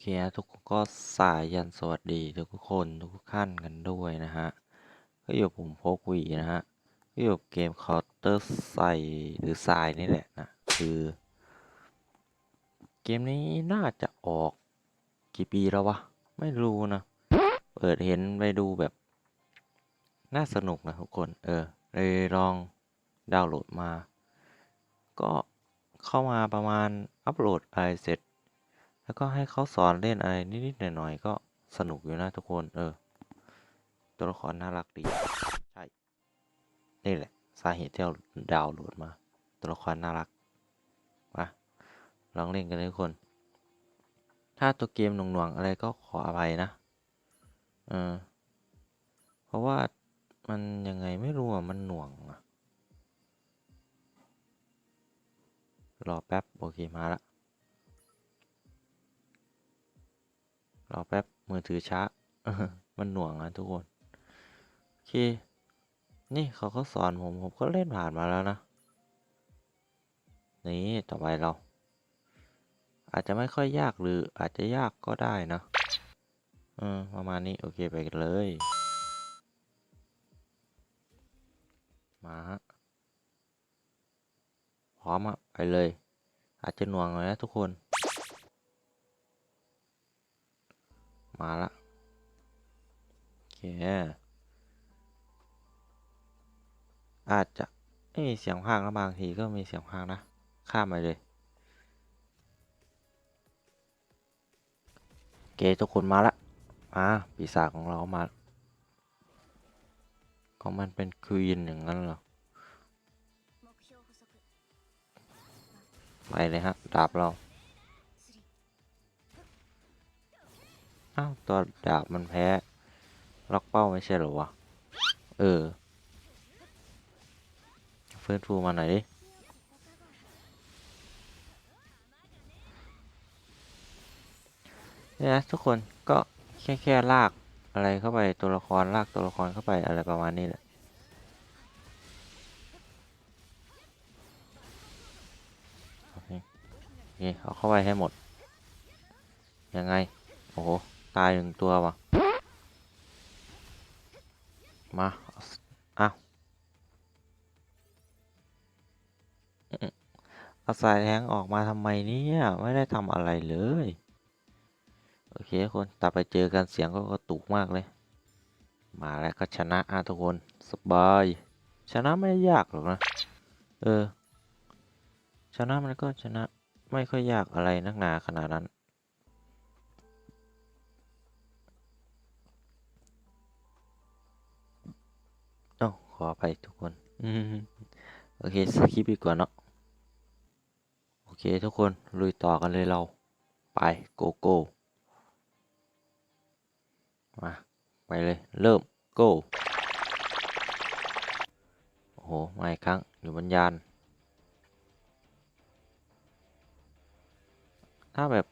เคนะทุกคนก็สายยันสวัสดีทุกคนทุกท่านกันด้วยนะฮะ ก็อยู่ผมโพกวีนะฮะ ก็อยู่เกม Counter ใส่หรือทรายนี่แหละนะ คือ เกมนี้น่าจะออกกี่ปีแล้ววะ ไม่รู้นะ เปิดเห็นไปดูแบบ น่าสนุกนะทุกคน เออ เลยลองดาวน์โหลดมา ก็เข้ามาประมาณอัปโหลดอะไรเสร็จ แล้วก็ให้เขาสอนเล่นอะไรนิดๆหน่อยๆก็สนุกอยู่นะทุกคน เออ ตัวละครน่ารักดี ใช่ นี่แหละ สาเหตุที่เราดาวน์โหลดมา ตัวละครน่ารัก มา ลองเล่นกันเลยทุกคน ถ้าตัวเกมหน่วงๆอะไรก็ขออภัยนะ เออ เพราะว่ามันยังไงไม่รู้อะ มันหน่วงอะรอแป๊บ โอเค มาละ รอแป๊บมือถือช้า มันหน่วงนะทุกคน โอเค นี่เขาก็สอนผม ผมก็เล่นผ่านมาแล้วนะ นี่ต่อไปเรา อาจจะไม่ค่อยยากหรืออาจจะยากก็ได้นะเออประมาณนี้ โอเคไปกันเลย มาฮะพร้อมอะไปเลย อาจจะหน่วงหน่อยนะทุกคน มาละโอเคอาจจะไม่มีเสียงพากแล้วบางทีก็มีเสียงพากนะ ข้ามไปเลยเกทุกคนมาละมาปีศาจของเรามาก็มันเป็นควีนอย่างนั้นเหรอไปเลยฮะดาบเรา อ้าวตัวดาบมันแพ้ ล็อกเป้าไม่ใช่หรอวะ เออ ฟื้นฟูมาหน่อยดิ เนี่ยนะทุกคนก็แค่แค่ลากอะไรเข้าไปตัวละครลากตัวละครเข้าไปอะไรประมาณนี้แหละโอเคโอเคเอาเข้าไปให้หมด ยังไง โอ้โห ตายหนึ่งตัววะมาเอาสอ้าวเอาสายแทงออกมาทำไมเนี่ย ไม่ได้ทำอะไรเลย โอเคคนต่อไปเจอกันเสียงก็กระตุกมากเลย มาแล้วก็ชนะอะทุกคนสบาย ชนะไม่ยากหรอกนะ เออ ชนะมันก็ชนะไม่ค่อยยากอะไรนักหนาขนาดนั้น ขอไปทุกคน อืมโอเคสคิปดีกว่าเนาะโอเคทุกคน ลุยต่อกันเลยเรา ไปโกโก้มาไปเลย เริ่ม โก้โอ้โหมาอีกครั้ง อยู่บนยาน ถ้าแบบ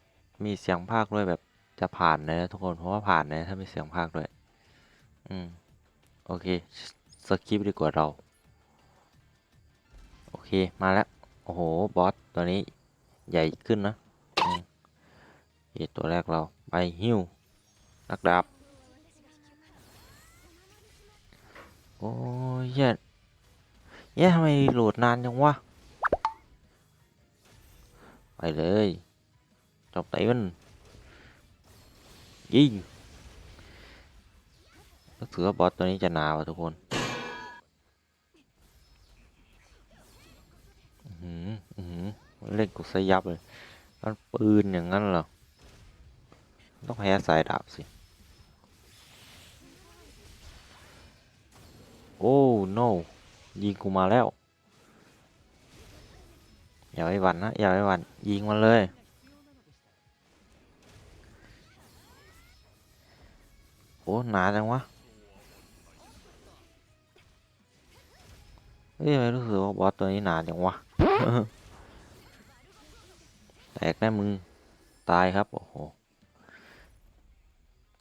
มีเสียงพากย์ด้วยแบบจะผ่านเลยนะทุกคน เพราะว่าผ่านเลยถ้ามีเสียงพากย์ด้วย อืม โอเค สคิปดีกว่าเรา โอเคมาแล้ว โอ้โห บอสตัวนี้ใหญ่ขึ้นนะอืมโอตัวแรกเรา ไปฮิวนักดาบ โอ้ยเหี้ยเย้ทำไมโหลดนานจังวะ ไปเลยจบไต้มันยิงรู้สึกว่าบอสตัวนี้จะหนาวทุกคน เล่นกูซะยับเลยมันปืนอย่างนั้นเหรอ ต้องแพ้สายดาบสิ โอ้ no ยิงกูมาแล้ว อย่าไปหวั่นนะ อย่าไปหวั่น ยิงมันเลย โอ้ หนาจังวะเฮ้ยไมรู้สึกว่าบอสตัวนี้หนาจังวะ แตกแน่มึง ตายครับ โอ้โห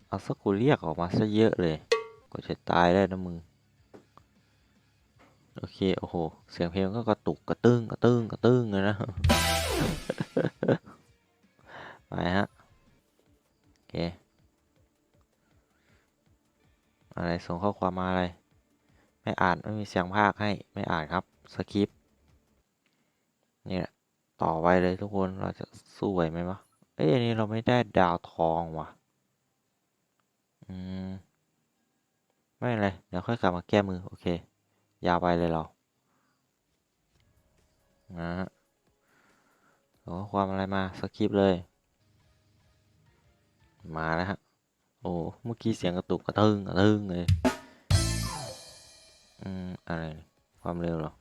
เอาสักกูเรียกออกมาซะเยอะเลยกว่าจะตายได้นะมึง โอเค โอ้โห เสียงเพลงก็กระตุกกระตึ้งกระตึ้งกระตึ้งเลยนะ ไปฮะ โอเค อะไรส่งข้อความมาอะไร ไม่อ่านไม่มีเสียงภาคให้ ไม่อ่านครับ สคริปต์นี่แหละ ต่อไปเลยทุกคนเราจะสู้ไหวไหมวะเอ้ยอันนี้เราไม่ได้ดาวทองว่ะ อืม ไม่เป็นไรเดี๋ยวค่อยกลับมาแก้มือ โอเค ยาวไปเลยเรานะฮะขอความอะไรมาสคริปเลย มาแล้วฮะ โอ้เมื่อกี้เสียงกระตุกกระตึงกระตึงเลย อืม อะไร ความเร็วหรอ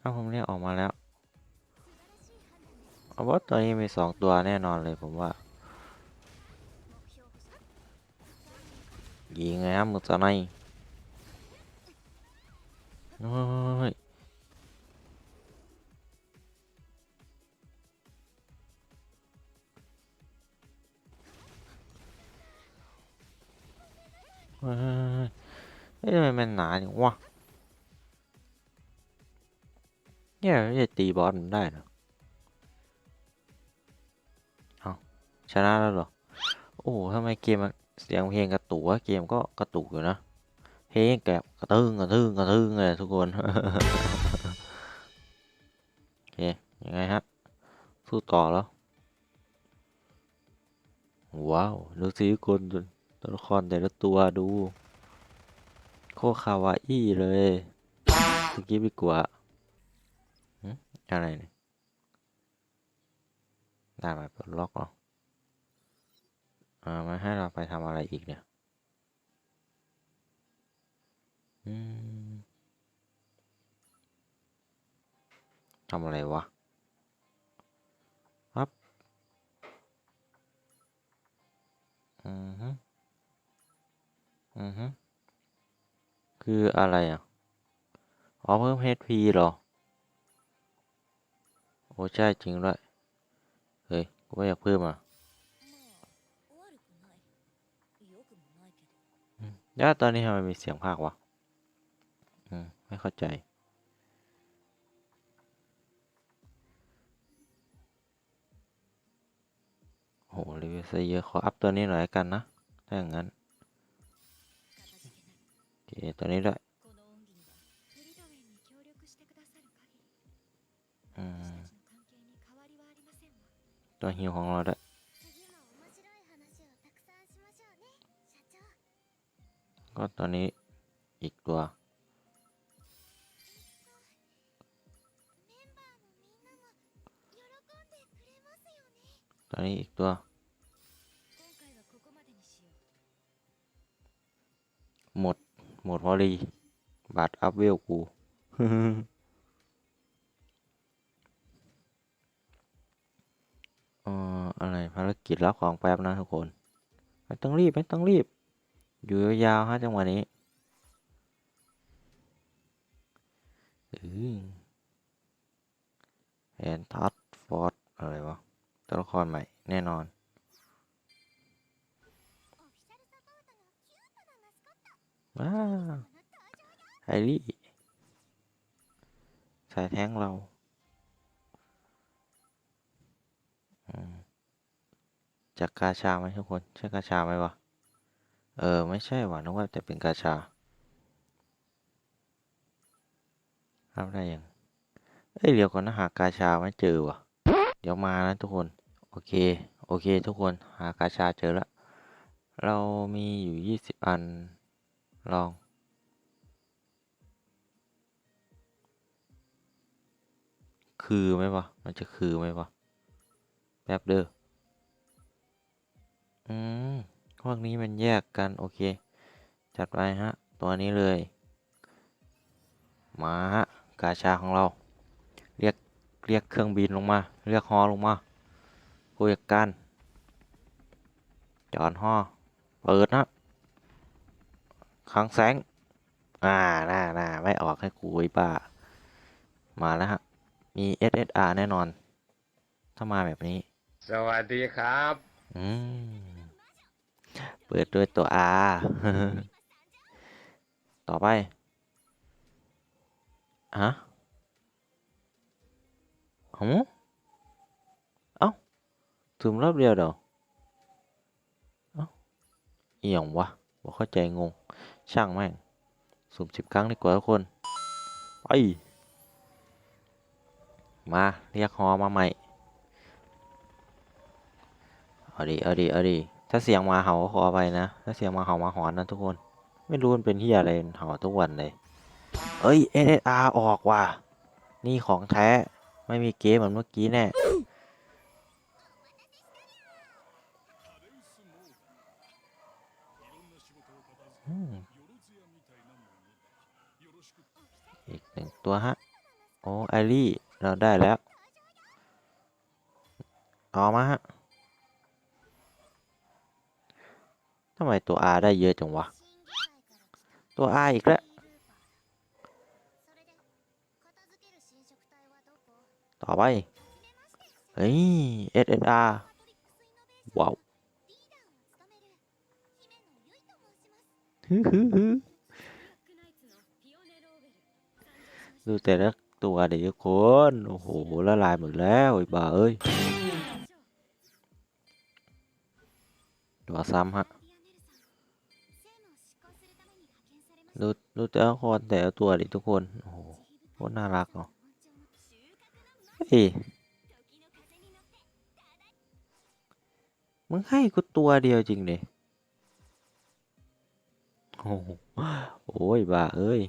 เอาผมเรียกออกมาแล้วเอาว่าตัวนี้มีสองตัวแน่นอนเลยผมว่ายิงไงครับมือตอนไหนโอ้ยเฮ้ยทำไมมันหนาจังวะ เนี่ยไม่จะตีบอสมันได้เหรอเอาชนะแล้วเหรอ โอ้โหทำไมเกมเสียงเพลงกระตุกวะเกมก็กระตุกอยู่นะ เพลงแกบกระตึงกระตึงกระตึงเลยทุกคนโอเคยังไงฮะสู้ต่อแล้ว ว้าวดูสิทุกคนตัวละครแต่ละตัวดู โคคาวาอี้เลยสกิปดีกว่า อะไรเนี่ยได้ไหมปลดล็อกเหรออ่ามาให้เราไปทำอะไรอีกเนี่ย อืมทำอะไรวะครับอือฮึอือฮึคืออะไรอะ อ๋อเพิ่ม HP เหรอ โอ้ใช่จริงด้วย เฮ้ย กูไม่อยากเพิ่มอะย่าตอนนี้ทำไมมีเสียงภาควะ อืม ไม่เข้าใจ โหรีวิวซะเยอะ ขออัพตัวนี้หน่อยกันนะ ถ้าอย่างนั้น โอเค ตัวนี้ด้วย ตัวฮิวของเราด้วยก็ตอนนี้อีกตัว ตอนนี้อีกตัว หมด หมดพอลีบาทอัพเวลกู อะไรภารกิจรับของแป๊บนะทุกคนไม่ต้องรีบไม่ต้องรีบ อยู่ยาวฮะจังหวะนี้เอนทัสฟอร์ดอะไรวะตัวละครใหม่แน่นอนว้าไฮรี่สายแท้งเรา จากกาชาไหมทุกคน ใช่กาชาไหมวะ เออ ไม่ใช่ว่ะนึกว่าจะเป็นกาชารับได้ยังเอ้ยเดี๋ยวก่อนนะหากาชาไม่เจอวะเดี๋ยวมานะทุกคน โอเค โอเค ทุกคน หากาชาเจอแล้ว เรามีอยู่ยี่สิบอัน ลอง คือไหมวะ มันจะคือไหมวะ แป๊บเด้อ พวกนี้มันแยกกัน โอเค จัดไปฮะ ตัวนี้เลย มาฮะ กาชาของเรา เรียก เรียกเครื่องบินลงมา เรียกฮอลงมาผู้จัดการจอดฮอเปิดนะคลังแสง อ่าน่าน่าไม่ออกให้กูไอ้ป้า มาแล้วฮะ มี SSR แน่นอน ถ้ามาแบบนี้ สวัสดีครับ อืม เปิดด้วยตัว R ต่อไปฮะหืมเอ้าถึงรอบเดียวเดี๋ยวเอ้าเอียงวะบอกเข้าใจงง ช่างแม่งสุ่มสิบครั้งดีกว่าทุกคน ไป มา เรียกฮอมาใหม่ เอาดีเอาดีเอาดี ถ้าเสียงมาเห่าก็ขอไปนะ ถ้าเสียงมาเห่ามาหอนนะทุกคน ไม่รู้มันเป็นที่อะไรมันเห่าทุกวันเลย เอ้ย SSR ออกว่ะ นี่ของแท้ ไม่มีเกมเหมือนเมื่อกี้แน่อีกหนึ่งตัวฮะ โอ้ไอรี่ เราได้แล้ว ต่อมาฮะ ทำไมตัว R ได้เยอะจังวะ ตัว R อีกแล้วต่อไป เฮ้ย SSR ว้าวฮึฮึฮึดูแต่ละตัวเดี๋ยวทุกคน โอ้โห ละลายหมดแล้วไอ้บ้าเอ้ยตัวซ้ำฮะ ดูดูแต่ละคนแต่ละตัวดิทุกคน โอ้โหโคตรน่ารักเนาะเฮ้ยมึงให้กูตัวเดียวจริงดิโอ้โหโอ้ยบ้า เอ้ย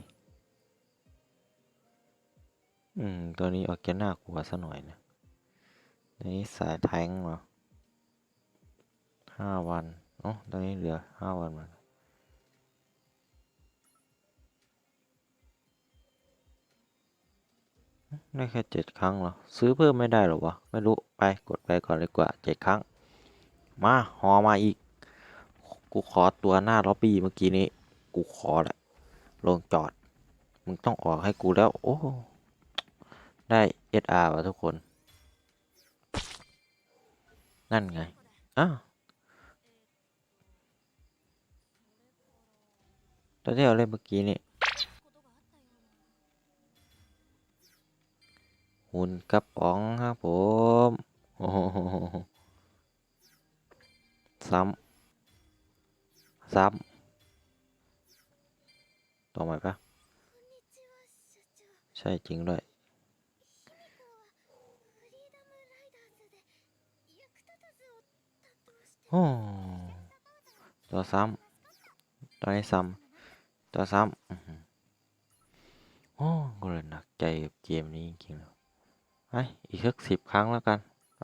อืม ตัวนี้ออกจะน่ากลัวซะหน่อยนะนี่สายแทงเหรอห้าวัน อ๋อตอนนี้เหลือห้าวันมือน ได้แค่เจ็ดครั้งเหรอ ซื้อเพิ่มไม่ได้หรอวะ ไม่รู้ ไปกดไปก่อนเลยกว่าเจ็ดครั้ง มาหอมาอีก กูขอตัวหน้าล็อบบี้เมื่อกี้นี้ กูขอแหละ ลงจอด มึงต้องออกให้กูแล้ว โอ้ ได้ SR ว่ะทุกคน นั่นไง อ้าวตอนที่เราเล่นเมื่อกี้นี่ หุ่นกระป๋องครับผมโอ้โหซ้ำซ้ำต่อใหม่ปะใช่จริงด้วยโอ้ตัวซ้ำตัวนี้ซ้ำตัวซ้ำอื้อหือโอ้กูเลยหนักใจกับเกมนี้จริงๆเลย ไปอีกสักสิบครั้งแล้วกันไป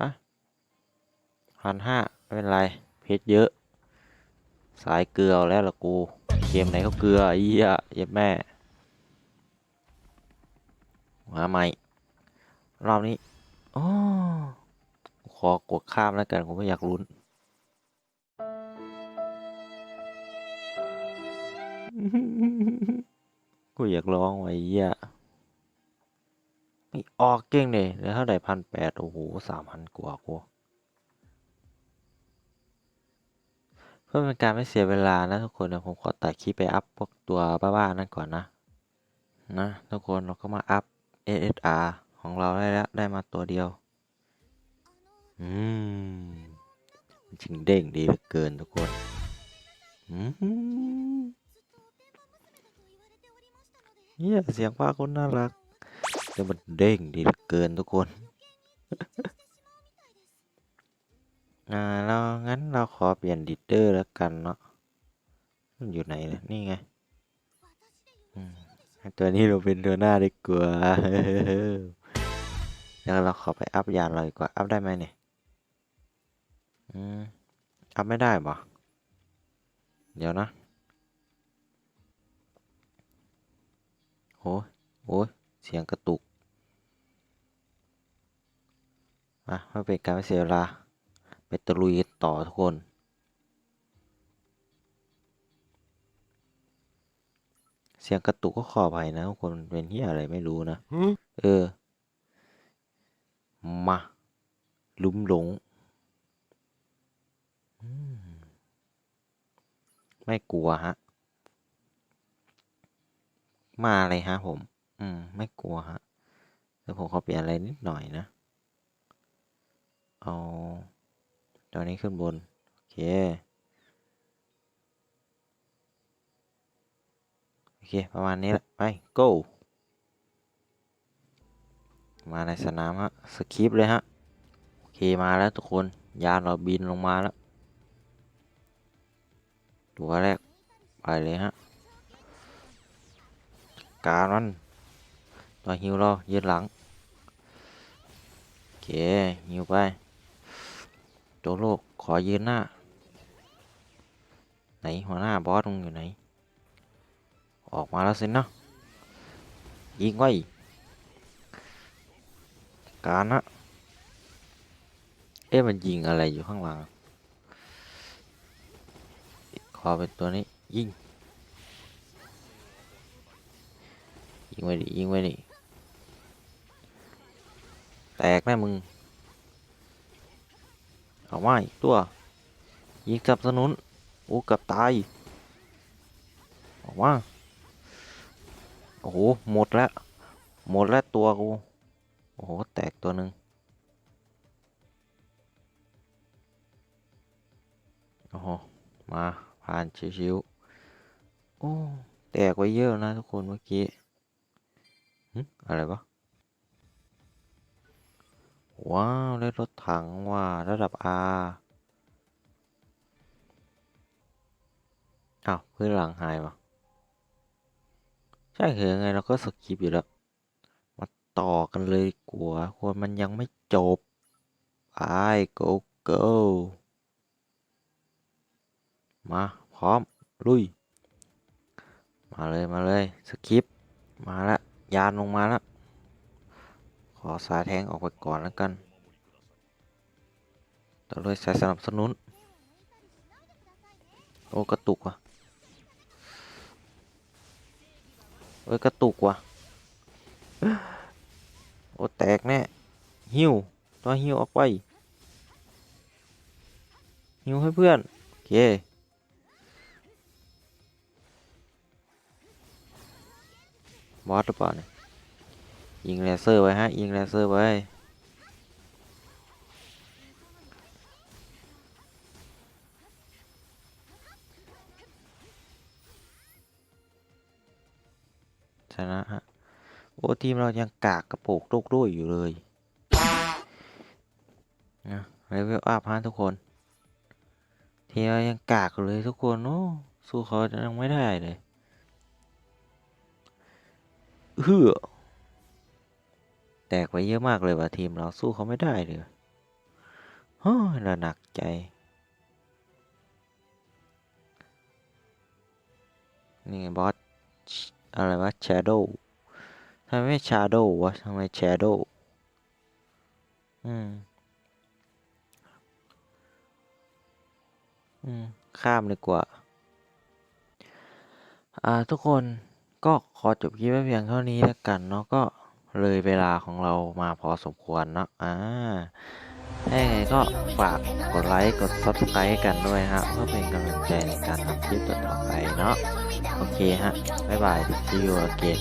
พันห้าไม่เป็นไร เพชรเยอะ สายเกลืออแล้วละกู เกมไหนก็เกลือเหี้ยเย็บแม่ มาใหม่ รอบนี้โอ้ขอกดข้ามแล้วกันผมไม่อยากลุ้นกูอยากร้องไว้เหี้ย ไม่ออกเก่งเลยแล้วเท่าไหร่พันแปดโอ้โหสามพันกว่ากูเพื่อเป็นการไม่เสียเวลานะทุกคนเดี๋ยวผมขอตัดคลิปไปอัพพวกตัวบ้าๆนั่นก่อนนะ นะทุกคนเราก็มาอัพ ASR ของเราได้แล้วได้มาตัวเดียว อืมจริงเด้งดีเหลือเกินทุกคนอืมเนี่ยเสียงว่าคนน่ารัก แต่มันเด้งดีเกินทุกคนอ่าเรางั้นเราขอเปลี่ยนดิเดอร์แล้วกันเนาะมันอยู่ไหนเนี่ยนี่ไงตัวนี้เราเป็นตัวหน้าดีกว่าแล้วเราขอไปอัพยาเราดีกว่าอัพได้ไหมเนี่ยอืมอัพไม่ได้ปะเดี๋ยวนะโอ้ยโอ้ยเสียงกระตุก อะไม่เป็นการไม่เสียเวลา ไปตะลุยกันต่อทุกคน เสียงกระตุกก็ขออภัยนะทุกคนเป็นที่อะไรไม่รู้นะ เออ มาลุ้มหลงอืมไม่กลัวฮะ มาเลยฮะผม อืม ไม่กลัวฮะแต่ผมขอเปลี่ยนอะไรนิดหน่อยนะ เอาตัวนี้ขึ้นบน โอเค โอเค ประมาณนี้แหละ ไป go มาในสนามฮะ สคริปต์เลยฮะ โอเค มาแล้วทุกคน ยานเราบินลงมาแล้ว ตัวแรก ไปเลยฮะ การมันตัวฮิวเรายืนหลัง โอเค ฮิวไป โจโลกขอยืนหน้า ไหนหัวหน้าบอสมึงอยู่ไหน ออกมาแล้วสินะยิงไว้ การนะเอ๊ะมันยิงอะไรอยู่ข้างหลัง ขอเป็นตัวนี้ยิง ยิงไว้ดิยิงไว้ดิแตกแน่มึง เอาไม่ตัว ยิงสนับสนุน โอ้กับตายออกมาโอ้โห หมดแล้ว หมดแล้วตัวกู โอ้โห แตกตัวหนึ่งโอ้โห มาผ่านชิวๆโอ้ แตกไว้เยอะนะทุกคนเมื่อกี้อะไรวะ ว้าวได้รถถังว่าระดับ R อ้าวเพื่อนหลังหายวะใช่เหรอไงเราก็สกิปอยู่แล้ว มาต่อกันเลยดีกว่าคนมันยังไม่จบไป go go มาพร้อม ลุย มาเลย มาเลย สกิป มาแล้วยานลงมาแล้ว ขอสายแทงออกไปก่อนแล้วกัน ต่อเลยสายสนับสนุน โอ้กระตุกว่ะเอ้ยกระตุกว่ะ โอ้แตกแน่หิวตัวหิวออกไปหิวให้เพื่อนโอเคบอสหรือเปล่าเนี่ย ยิงเลเซอร์ไว้ฮะ ยิงเลเซอร์ไว้ ชนะฮะ โอ้ทีมเรายังกากกระโปกโลกด้วยอยู่เลยนะเลเวลอัพฮะทุกคน ทีมเรายังกากเลยทุกคนโอ้สู้เขายังไม่ได้เลยเฮือ แตกไปเยอะมากเลยว่ะทีมเราสู้เขาไม่ได้เลยเฮ้ยเราหนักใจ นี่ไงบอส อะไรวะ Shadow ทำไมไม่ Shadow วะทำไม Shadow อืม อืม ข้ามเลยกว่า อ่า ทุกคนก็ขอจบคลิปไว้เพียงเท่านี้แล้วกันเนาะก็ เลยเวลาของเรามาพอสมควรเนาะอ่าถ้ายังไงก็ฝากกดไลค์กด Subscribe กันด้วยฮะเพื่อเป็นกำลังใจในการทำคลิปต่อไปเนาะโอเคฮะบ๊ายบาย see you again